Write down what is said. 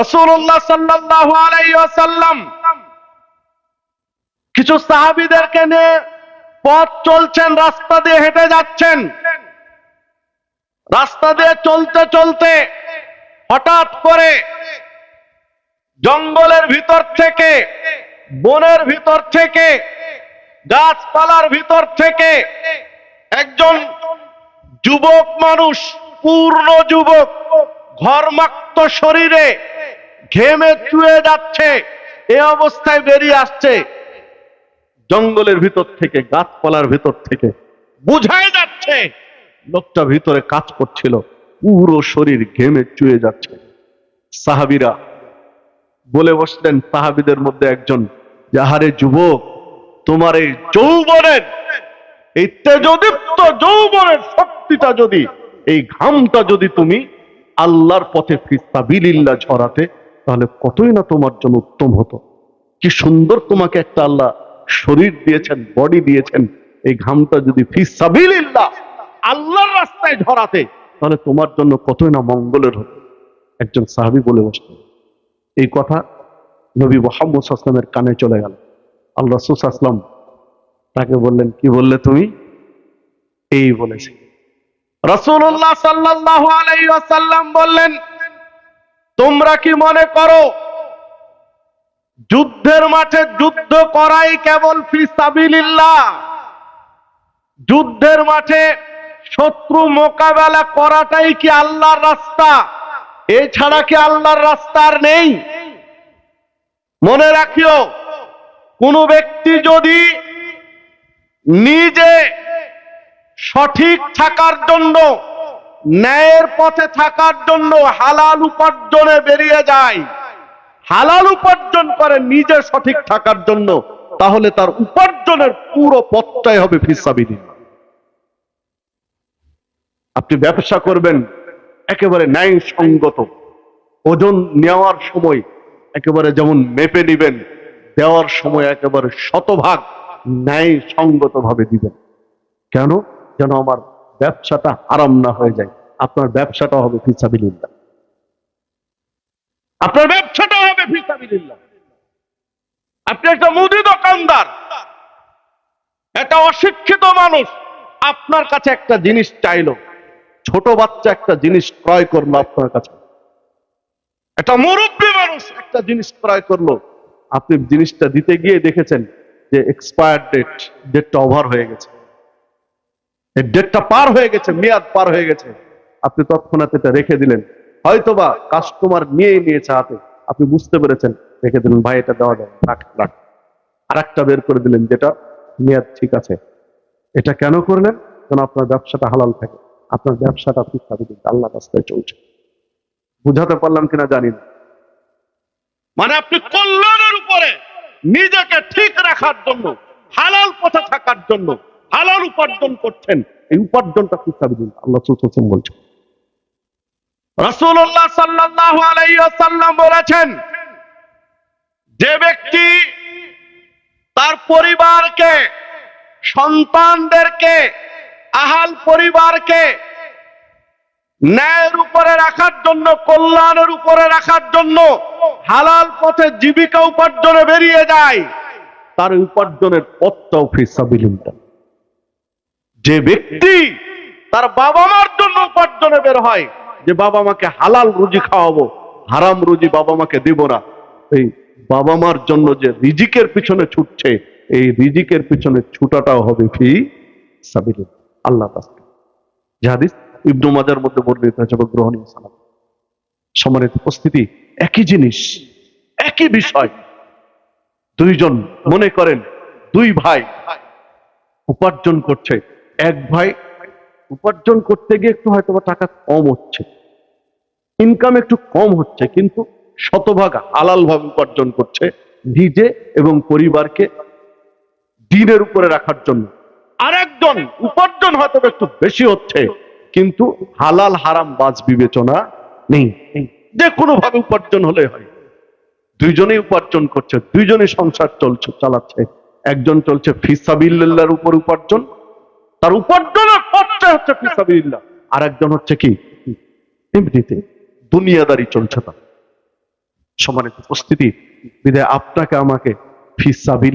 রসুল্লাহ সাল্লাহ আলাইসাল্লাম কিছু সাহাবিদেরকে নিয়ে পথ চলছেন, রাস্তা দিয়ে হেঁটে যাচ্ছেন। রাস্তা দিয়ে চলতে চলতে হঠাৎ করে জঙ্গলের ভিতর থেকে, বনের ভিতর থেকে, গাছপালার ভিতর থেকে একজন যুবক মানুষ, পূর্ণ যুবক, ঘরমাক্ত শরীরে ঘেমে চুয়ে যাচ্ছে, এ অবস্থায় বেরিয়ে আসছে। জঙ্গলের ভিতর থেকে, গাছপালার ভিতর থেকে বুঝাই যাচ্ছে, লোকটা ভিতরে কাজ করছিল, পুরো শরীর ঘেমে চুয়ে যাচ্ছে। সাহাবিরা বলে বসলেন, সাহাবিদের মধ্যে একজন যাহারে যুবক, তোমার এই যৌবনের, এই তেজদীপ্ত যৌবনের শক্তিটা যদি, এই ঘামটা যদি তুমি আল্লাহর পথে ফিস্তাবিল্লা ঝরাতে তাহলে কতই না তোমার জন্য উত্তম হতো? কি সুন্দর তোমাকে একটা আল্লাহ শরীর দিয়েছেন বডি দিয়েছেন, এই ঘামটা যদি আল্লাহর রাস্তায় ঝরাতে তাহলে তোমার জন্য কতই না মঙ্গলের হতো? একজন সাহাবি বলে বসলেন। এই কথা নবী মোহাম্মদ আসলামের কানে চলে গেল। আল্লাহ আসলাম তাকে বললেন, কি বললে তুমি? এই বলেছে। রসুল্লাহ সাল্লাহ আলাইসাল্লাম বললেন তোমরা কি মনে করো? যুদ্ধের মাঠে যুদ্ধ করাই কেবল ফিসাবিল্লাহ যুদ্ধের মাঠে শত্রু মোকাবেলা করাটাই কি আল্লাহর রাস্তা? এছাড়া কি আল্লাহর রাস্তা আর নেই? মনে রাখিও, কোন ব্যক্তি যদি নিজে সঠিক থাকার জন্য ন্যায়ের পথে থাকার জন্য হালাল উপার্জনে বেরিয়ে যায়। হালাল উপার্জন করে নিজে সঠিক থাকার জন্য, তাহলে তার উপার্জনের পুরো পথটাই হবে ফিসাবিদিন আপনি ব্যবসা করবেন, একেবারে ন্যায় সঙ্গত ওজন নেওয়ার সময় একেবারে যেমন মেপে নিবেন, দেওয়ার সময় একেবারে শতভাগ ন্যায় সঙ্গত ভাবে দিবেন। কেন? যেন আমার ব্যবসাটা আরাম না হয়ে যায়। আপনার ব্যবসাটা হবে ফিসাবিল্লাহ আপনার ব্যবসাটা হবে ফিসাবিল্লাহ আপনি একটা মুদি দোকানদার। একটা অশিক্ষিত মানুষ। আপনার কাছে একটা জিনিস চাইলো। ছোট বাচ্চা একটা জিনিস ক্রয় করল আপনার কাছে। একটা মুরব্বী মানুষ একটা জিনিস ক্রয় করল। আপনি জিনিসটা দিতে গিয়ে দেখেছেন যে এক্সপায়ার ডেট ডেটটা ওভার হয়ে গেছে। ডেটটা পার হয়ে গেছে, মেয়াদ পার হয়ে গেছে। আপনি তৎক্ষণাৎ এটা রেখে দিলেন। হয়তোবা কাস্টমার নিয়েই নিয়েছে হাতে। আপনি বুঝতে পেরেছেন, রেখে দিলেন, ভাই, এটা দেওয়া যায় রাখ রাখ। আর একটা বের করে দিলেন, যেটা, মেয়াদ ঠিক আছে। এটা কেন করলেন? যেন আপনার ব্যবসাটা হালাল থাকে। আপনার ব্যবসাটা ঠিক থাকে, কিন্তু আল্লাহ রাস্তায় চলছে। বুঝাতে পারলাম কিনা জানি না। মানে আপনি কল্যাণের উপরে নিজেকে ঠিক রাখার জন্য, হালাল পথে থাকার জন্য, হালাল উপার্জন করছেন। এই উপার্জনটা ঠিক কিন্তু আল্লাহ সুলসম বলছেন। রাসূলুল্লাহ সাল্লাল্লাহু আলাইহি ওয়াসাল্লাম বলেছেন, যে ব্যক্তি তার পরিবারকে, সন্তানদেরকে, আহাল পরিবারকে ন্যায়ের উপরে রাখার জন্য, কল্যাণের উপরে রাখার জন্য হালাল পথে জীবিকা উপার্জনে বেরিয়ে যায়, তার উপার্জনের পথটাও ফিসাবিলিল্লাহ যে ব্যক্তি তার বাবা মার জন্য উপার্জনে বের হয় যে বাবা মাকে হালাল রুজি খাওয়াবো, হারাম রুজি বাবা মাকে দিব না। এই বাবা মার জন্য যে রিজিকের পিছনে ছুটছে, এই রিজিকের পিছনে ছুটাটাও হবে ফি সাবিল আল্লাহ তাআলা যে হাদিস ইবনু মাজার মধ্যে বর্ণিত হয়েছে বা গ্রহণীয় সালাম সম্মানিত উপস্থিতি, একই জিনিস, একই বিষয়। দুইজন মনে করেন, দুই ভাই উপার্জন করছে। এক ভাই উপার্জন করতে গিয়ে একটু হয়তো টাকা কম হচ্ছে। ইনকাম একটু কম হচ্ছে, কিন্তু শতভাগ হালাল ভাবে উপার্জন করছে নিজে এবং পরিবারকে দিনের উপরে রাখার জন্য। আর একজন উপার্জন হয়তো একটু বেশি হচ্ছে, কিন্তু হালাল হারাম বাজ বিবেচনা নেই। যে কোনো ভাবে উপার্জন হলে হয়। দুইজনেই উপার্জন করছে, দুইজনেই সংসার চলছে, চালাচ্ছে। একজন চলছে ফিসাবিল্লার উপর উপার্জন, তার উপার্জনের আর একজন হচ্ছে কি? এমনিতে দুনিয়াদারি চলছে না। সম্মানিত উপস্থিতি বিদায় আপনাকে আমাকে ফিসাবিল